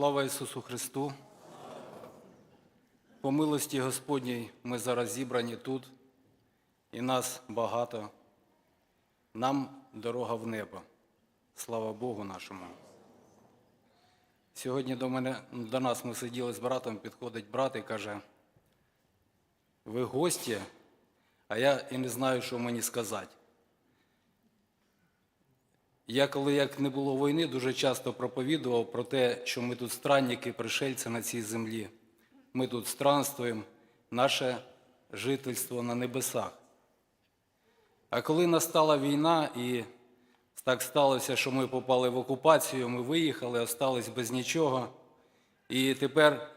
Слава Ісусу Христу! По милості Господній ми зараз зібрані тут, і нас багато. Нам дорога в небо. Слава Богу нашому. Сьогодні до мене до нас ми сиділи з братом, підходить брат і каже: ви гості, а я і не знаю, що мені сказати. Я, коли як не було війни, дуже часто проповідував про те, що ми тут странники, пришельці на цій землі. Ми тут странствуємо, наше жительство на небесах. А коли настала війна і так сталося, що ми попали в окупацію, ми виїхали, остались без нічого. І тепер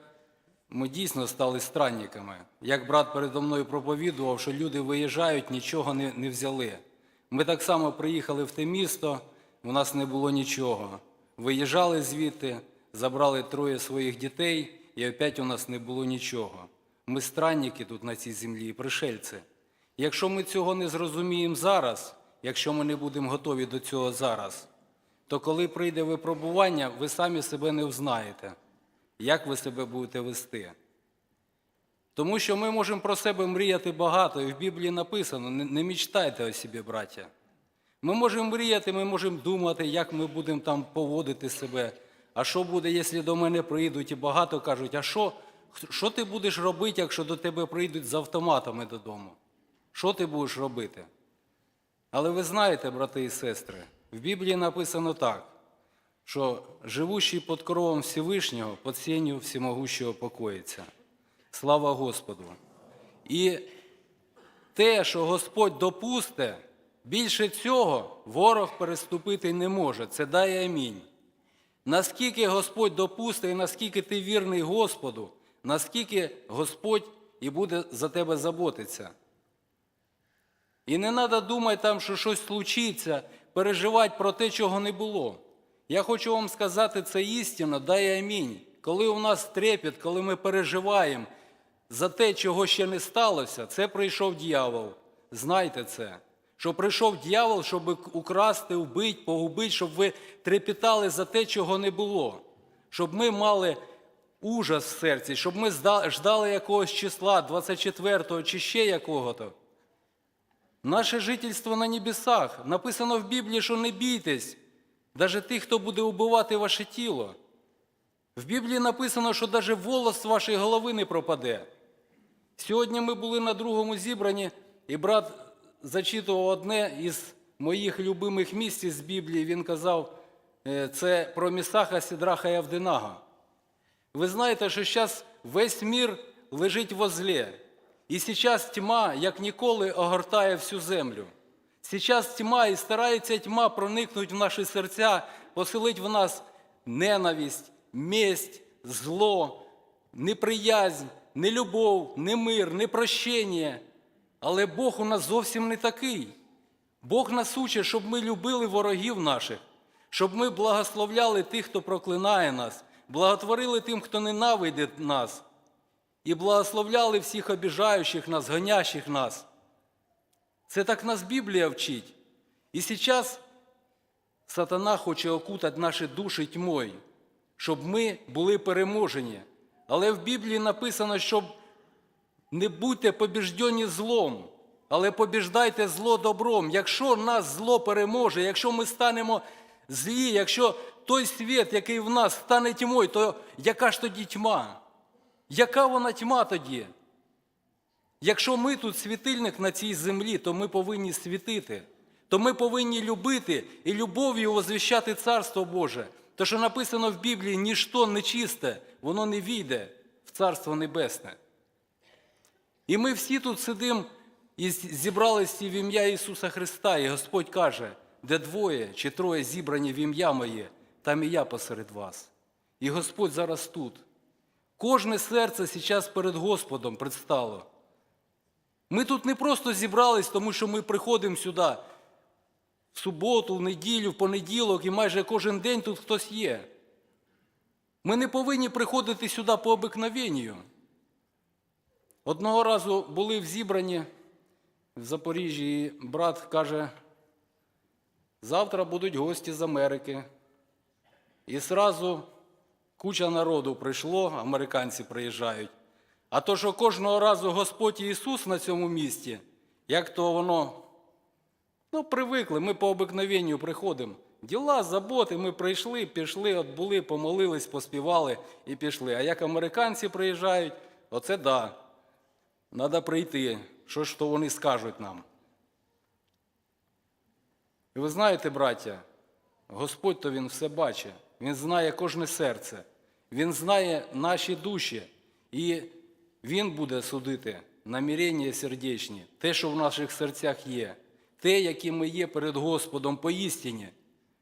ми дійсно стали странниками. Як брат передо мною проповідував, що люди виїжджають, нічого не, не взяли. Ми так само приїхали в те місто, у нас не було нічого. Виїжджали звідти, забрали троє своїх дітей, і опять у нас не було нічого. Ми странники тут на цій землі пришельці. Якщо ми цього не зрозуміємо зараз, якщо ми не будемо готові до цього зараз, то коли прийде випробування, ви самі себе не взнаєте, як ви себе будете вести. Тому що ми можемо про себе мріяти багато, і в Біблії написано: не, мечтайте о собі, браття. Ми можемо мріяти, ми можемо думати, як ми будемо там поводити себе. А що буде, якщо до мене прийдуть і багато кажуть, а що, що ти будеш робити, якщо до тебе прийдуть з автоматами додому? Що ти будеш робити? Але ви знаєте, брати і сестри, в Біблії написано так, що живущий під кровом Всевишнього, під сенью всемогущого покоїться. Слава Господу! І те, що Господь допусте, більше цього ворог переступити не може. Це дає амінь. Наскільки Господь допустить, і наскільки ти вірний Господу, наскільки Господь і буде за тебе заботитися. І не треба думати там, що щось случиться, переживати про те, чого не було. Я хочу вам сказати, це істина, дай амінь. Коли у нас трепет, коли ми переживаємо за те, чого ще не сталося, це прийшов дьявол. Знайте це. Що прийшов дьявол, щоб украсти, вбити, погубити, щоб ви трепетали за те, чого не було. Щоб ми мали ужас в серці, щоб ми ждали якогось числа 24-го чи ще якого-то. Наше жительство на небесах. Написано в Біблії, що не бійтесь, навіть тих, хто буде убивати ваше тіло. В Біблії написано, що навіть волос з вашої голови не пропаде. Сьогодні ми були на другому зібранні, і брат зачитував одне із моїх любимих місць з Біблії. Він казав, е, це про Місаха, Сідраха і Авдинага. Ви знаєте, що зараз весь мір лежить возле. І зараз тьма, як ніколи, огортає всю землю. Зараз тьма і старається тьма проникнути в наші серця, поселить в нас ненависть, месть, зло, неприязнь, нелюбов, немир, непрощення. Але Бог у нас зовсім не такий. Бог нас учить, щоб ми любили ворогів наших, щоб ми благословляли тих, хто проклинає нас, благотворили тим, хто ненавидить нас і благословляли всіх обіжаючих нас, гонящих нас. Це так нас Біблія вчить. І зараз сатана хоче окутати наші душі тьмою, щоб ми були переможені. Але в Біблії написано, щоб не будьте побіждені злом, але побіждайте зло добром. Якщо нас зло переможе, якщо ми станемо злі, якщо той світ, який в нас стане тьмою, то яка ж тоді тьма? Яка вона тьма тоді? Якщо ми тут світильник на цій землі, то ми повинні світити, то ми повинні любити і любов'ю возвіщати Царство Боже. То, що написано в Біблії, ніщо нечисте, воно не війде в Царство Небесне. І ми всі тут сидимо і зібралися в ім'я Ісуса Христа, і Господь каже, де двоє чи троє зібрані в ім'я Моє, там і я посеред вас. І Господь зараз тут. Кожне серце зараз перед Господом предстало. Ми тут не просто зібрались, тому що ми приходимо сюди в суботу, в неділю, в понеділок, і майже кожен день тут хтось є. Ми не повинні приходити сюди по обикновенню. Одного разу були в зібранні в Запоріжжі, і брат каже, завтра будуть гості з Америки. І зразу Куча народу прийшло, американці приїжджають. А то, що кожного разу Господь Ісус на цьому місці, як то воно, ну, привикли, ми по обикновенню приходимо. Діла, заботи, ми прийшли, пішли, от були, помолились, поспівали і пішли. А як американці приїжджають, оце да. Треба прийти. Що ж то вони скажуть нам? І ви знаєте, браття, Господь то Він все бачить, Він знає кожне серце, Він знає наші душі, і Він буде судити намірення сердечні, те, що в наших серцях є, те, які ми є перед Господом поістині.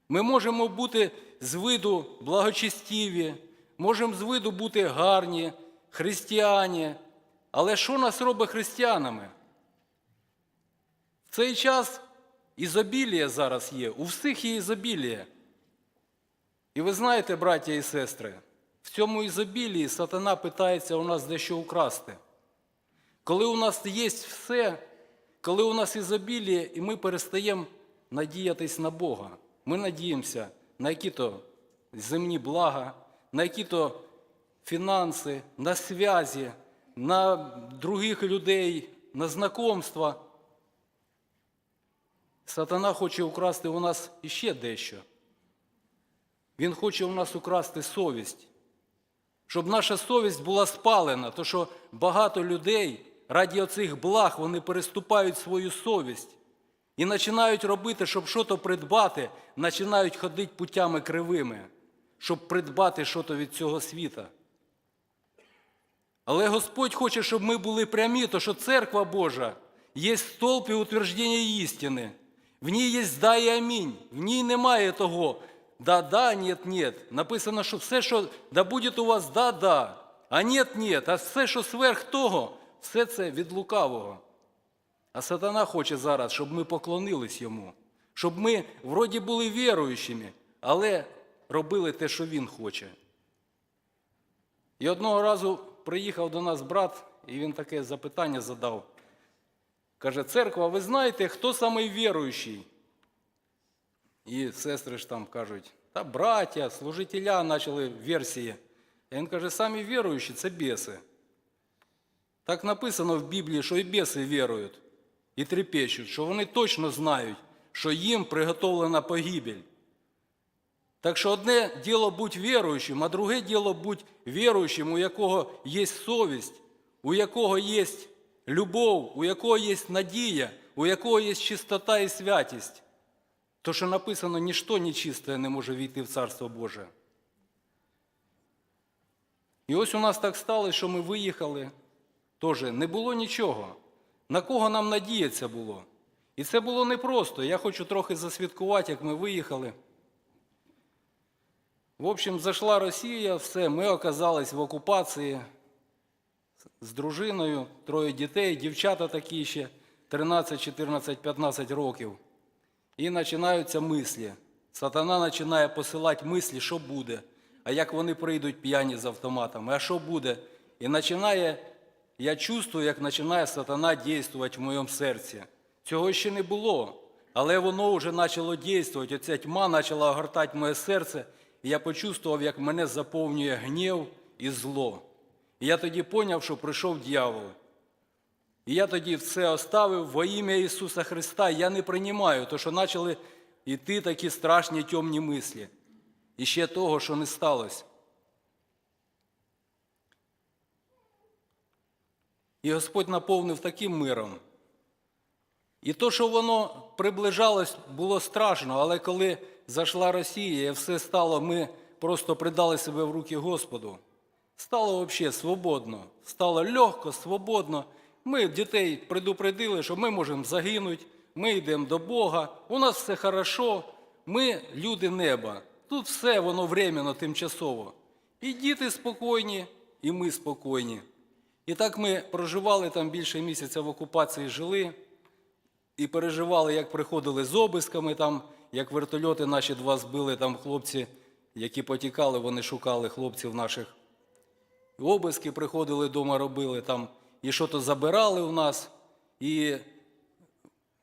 Ми можемо бути з виду благочестиві, можемо з виду бути гарні, християні, але що нас робить християнами? В цей час ізобілія зараз є, у всіх є ізобілія. І ви знаєте, браття і сестри, в цьому ізобілії сатана питається у нас дещо украсти. Коли у нас є все, коли у нас ізобіліє, і ми перестаємо надіятись на Бога, ми надіємося на які-то земні блага, на які-то фінанси, на зв'язі, на других людей, на знакомства. Сатана хоче украсти у нас іще дещо. Він хоче у нас украсти совість, щоб наша совість була спалена, то що багато людей раді оцих благ вони переступають свою совість і починають робити, щоб щось придбати, починають ходити путями кривими, щоб придбати щось від цього світа. Але Господь хоче, щоб ми були прямі, то що церква Божа є столб і утвердження істини. В ній є да і амінь. В ній немає того да-да, нет. Написано, що все, що да буде у вас да-да, а нет. А все, що сверх того, все це від лукавого. А сатана хоче зараз, щоб ми поклонились йому, щоб ми вроді були віруючими, але робили те, що він хоче. І одного разу приїхав до нас брат, і він таке запитання задав. Каже, церква, ви знаєте, хто самий віруючий? І сестри ж там кажуть, та браття, служителя почали версії. І він каже, самі віруючі це біси. Так написано в Біблії, що і біси вірують і трепещуть, що вони точно знають, що їм приготовлена погибель. Так що одне діло бути віруючим, а друге діло бути віруючим, у якого є совість, у якого є любов, у якого є надія, у якого є чистота і святість. То, що написано, ніщо нечисте не може війти в Царство Боже. І ось у нас так сталося, що ми виїхали. Теж не було нічого. На кого нам надіятися було? І це було непросто. Я хочу трохи засвідкувати, як ми виїхали. В общем, зайшла Росія, все, ми оказались в окупації з дружиною, троє дітей, дівчата такі ще 13, 14, 15 років. І починаються мислі. Сатана починає посилати мислі, що буде, а як вони прийдуть п'яні з автоматами, а що буде. І починає, я чувствую, як починає сатана діяти в моєму серці. Цього ще не було, але воно вже почало діяти. Оця тьма почала огортати моє серце, я почувствував, як мене заповнює гнів і зло. І я тоді поняв, що прийшов дьявол. І я тоді все оставив во ім'я Ісуса Христа. Я не приймаю, то що почали йти такі страшні темні мислі. І ще того, що не сталося. І Господь наповнив таким миром. І то, що воно приближалось, було страшно, але коли зайшла Росія і все стало, ми просто придали себе в руки Господу. Стало взагалі свободно, стало легко, свободно. Ми дітей предупредили, що ми можемо загинути, ми йдемо до Бога, у нас все хорошо, ми люди неба. Тут все воно временно, тимчасово. І діти спокійні, і ми спокійні. І так ми проживали там більше місяця в окупації, жили і переживали, як приходили з обисками, там, як вертольоти наші два збили, там хлопці, які потікали, вони шукали хлопців наших. Обиски приходили вдома, робили там, і що то забирали у нас. І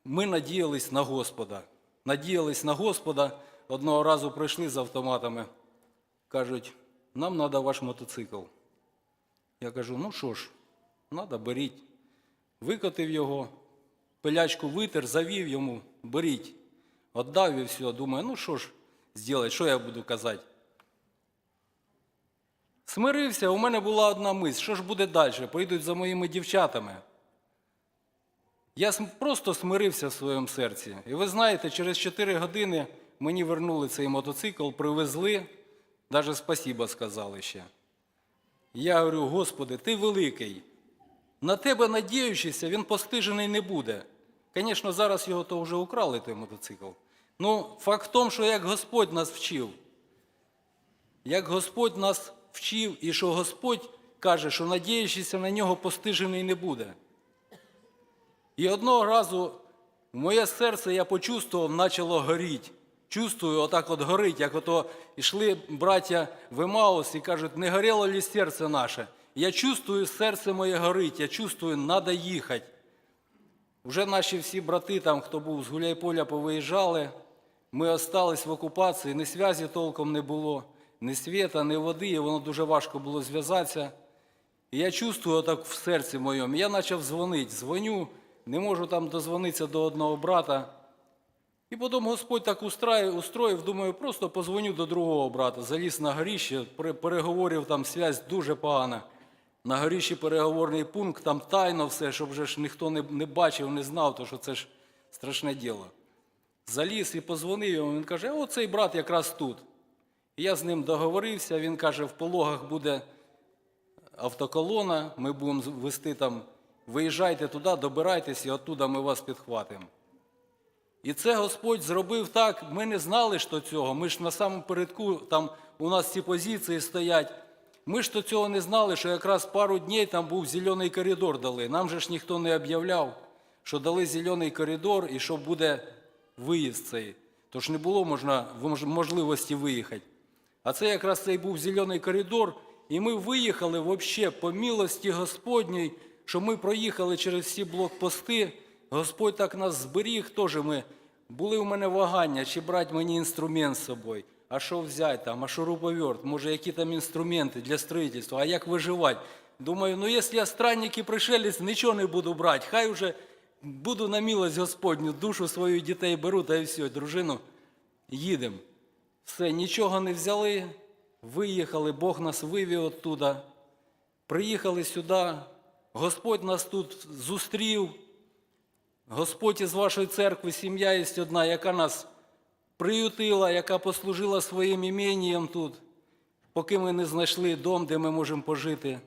ми надіялись на Господа. Надіялись на Господа. Одного разу прийшли з автоматами. Кажуть, нам треба ваш мотоцикл. Я кажу, ну що ж, треба, беріть. Викотив його, пилячку витер, завів йому, беріть. Отдав і все. Думаю, ну що ж зробити, що я буду казати? Смирився, у мене була одна мисль, що ж буде далі? Поїдуть за моїми дівчатами. Я просто смирився в своєму серці. І ви знаєте, через 4 години мені вернули цей мотоцикл, привезли, навіть спасіба сказали ще. Я говорю, Господи, ти великий. На тебе надіючися, він постижений не буде. Звісно, зараз його то вже украли, той мотоцикл. Ну, факт в тому, що як Господь нас вчив, як Господь нас вчив, і що Господь каже, що надіючися на нього постижений не буде. І одного разу моє серце я почувствував, почало горіти. Чувствую, отак от горить, як ото йшли браття в Емаус і кажуть, не горіло ли серце наше? Я чувствую, серце моє горить, я чувствую, треба їхати. Вже наші всі брати, там, хто був з Гуляйполя, повиїжджали. Ми остались в окупації, ні зв'язі толком не було, ні світа, ні води, і воно дуже важко було зв'язатися. І я чувствую так в серці моєму. Я почав дзвонити. Дзвоню, не можу там дозвонитися до одного брата. І потім Господь так устроїв, думаю, просто позвоню до другого брата. Заліз на горіще, пере- переговорів, там связь дуже погана. На горіщі переговорний пункт, там тайно все, щоб вже ж ніхто не, не бачив, не знав, то що це ж страшне діло. Заліз і позвонив йому, він каже, о, цей брат якраз тут. І я з ним договорився, він каже, в пологах буде автоколона, ми будемо вести там, виїжджайте туди, добирайтесь, і оттуда ми вас підхватимо. І це Господь зробив так, ми не знали, що цього. Ми ж на самому передку, там у нас ці позиції стоять. Ми ж то цього не знали, що якраз пару днів там був зелений коридор дали. Нам же ж ніхто не об'являв, що дали зелений коридор і що буде виїзд цей. Тож не було можна, можливості виїхати. А це якраз цей був зелений коридор, і ми виїхали взагалі по милості Господній, що ми проїхали через всі блокпости. Господь так нас зберіг, теж ми були у мене вагання, чи брати мені інструмент з собою, а що взяти там, а що руповерт, може, які там інструменти для строїтельства, а як виживати. Думаю, ну якщо я странник і пришелець, нічого не буду брати, хай уже буду на милость Господню, душу свою дітей беру, та і все, дружину, їдемо. Все, нічого не взяли, виїхали, Бог нас вивів оттуда. Приїхали сюди, Господь нас тут зустрів. Господь із вашої церкви, сім'я є одна, яка нас приютила, яка послужила своїм імінням тут, поки ми не знайшли дом, де ми можемо пожити.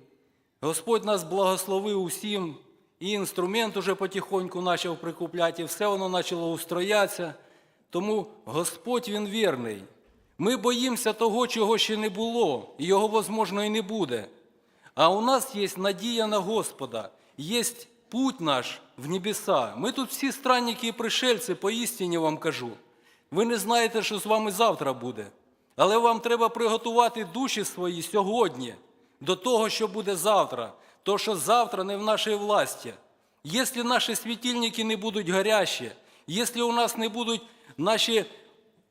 Господь нас благословив усім, і інструмент уже потихоньку почав прикупляти, і все воно почало устроятися. Тому Господь Він вірний. Ми боїмося того, чого ще не було, і його, можливо, і не буде. А у нас є надія на Господа, є путь наш в небеса. Ми тут всі странники і пришельці, поістині вам кажу. Ви не знаєте, що з вами завтра буде. Але вам треба приготувати душі свої сьогодні до того, що буде завтра. То, що завтра не в нашій власті. Якщо наші світильники не будуть гарячі, якщо у нас не будуть наші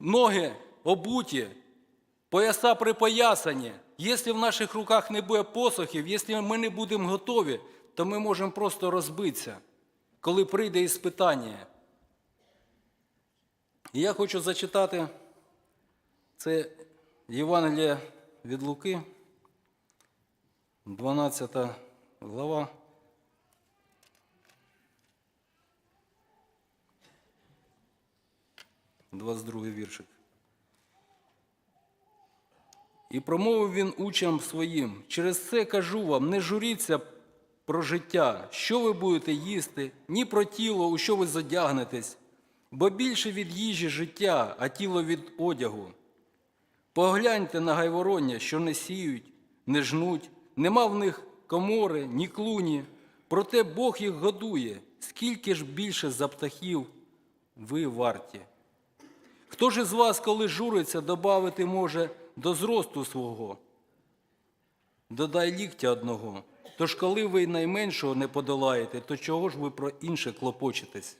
ноги обуті, пояса припоясані. Якщо в наших руках не буде посохів, якщо ми не будемо готові, то ми можемо просто розбитися, коли прийде іспитання. І я хочу зачитати це Євангеліє від Луки, 12 глава. Двадцять другий віршик. І промовив він учням своїм: через це кажу вам, не журіться про життя, що ви будете їсти, ні про тіло, у що ви задягнетесь, бо більше від їжі життя, а тіло від одягу. Погляньте на гайвороння, що не сіють, не жнуть, нема в них комори, ні клуні, проте Бог їх годує, скільки ж більше за птахів ви варті. Хто ж із вас, коли журиться, добавити може до зросту свого? Додай ліктя одного. Тож коли ви найменшого не подолаєте, то чого ж ви про інше клопочетесь?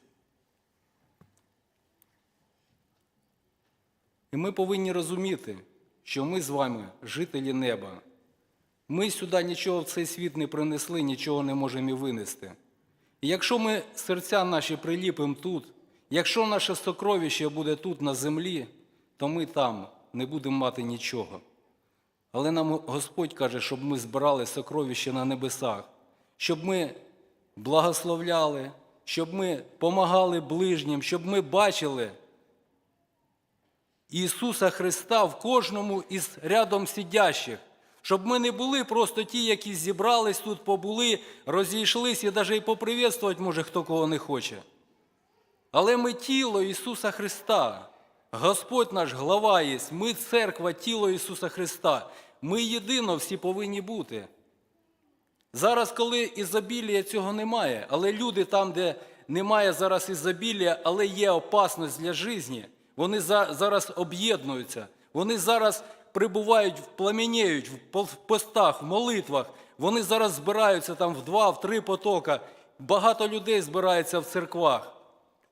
І ми повинні розуміти, що ми з вами жителі неба. Ми сюди нічого в цей світ не принесли, нічого не можемо і винести. І якщо ми серця наші приліпимо тут, якщо наше сокровище буде тут на землі, то ми там не будемо мати нічого. Але нам Господь каже, щоб ми збирали сокровище на небесах, щоб ми благословляли, щоб ми помагали ближнім, щоб ми бачили Ісуса Христа в кожному із рядом сидящих, щоб ми не були просто ті, які зібрались тут, побули, розійшлись і навіть і поприветствувати, може, хто кого не хоче. Але ми тіло Ісуса Христа. Господь наш глава є, ми церква, тіло Ісуса Христа. Ми єдино всі повинні бути. Зараз, коли ізобілія цього немає, але люди там, де немає зараз ізобілія, але є опасність для житті, вони за- зараз об'єднуються, вони зараз прибувають, пламеніють в постах, в молитвах, вони зараз збираються там в два, в три потока. Багато людей збирається в церквах,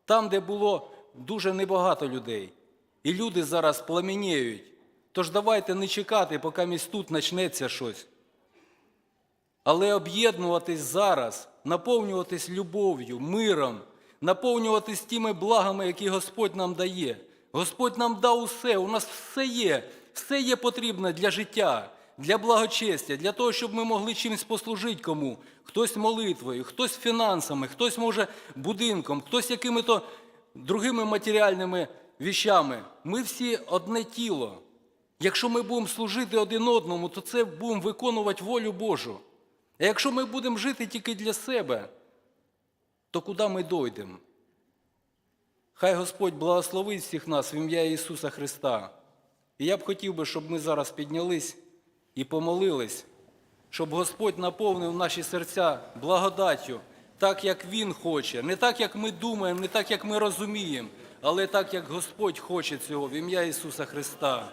там, де було дуже небагато людей. І люди зараз пламеніють. Тож давайте не чекати, поки місь тут почнеться щось. Але об'єднуватись зараз, наповнюватись любов'ю, миром, наповнюватись тими благами, які Господь нам дає. Господь нам дав усе, у нас все є, все є потрібне для життя, для благочестя, для того, щоб ми могли чимось послужити кому. Хтось молитвою, хтось фінансами, хтось може будинком, хтось якими-то другими матеріальними віщами. Ми всі одне тіло. Якщо ми будемо служити один одному, то це будемо виконувати волю Божу. А якщо ми будемо жити тільки для себе, то куди ми дойдемо? Хай Господь благословить всіх нас в ім'я Ісуса Христа. І я б хотів би, щоб ми зараз піднялись і помолились, щоб Господь наповнив наші серця благодаттю, так, як Він хоче, не так, як ми думаємо, не так, як ми розуміємо, але так, як Господь хоче цього в ім'я Ісуса Христа.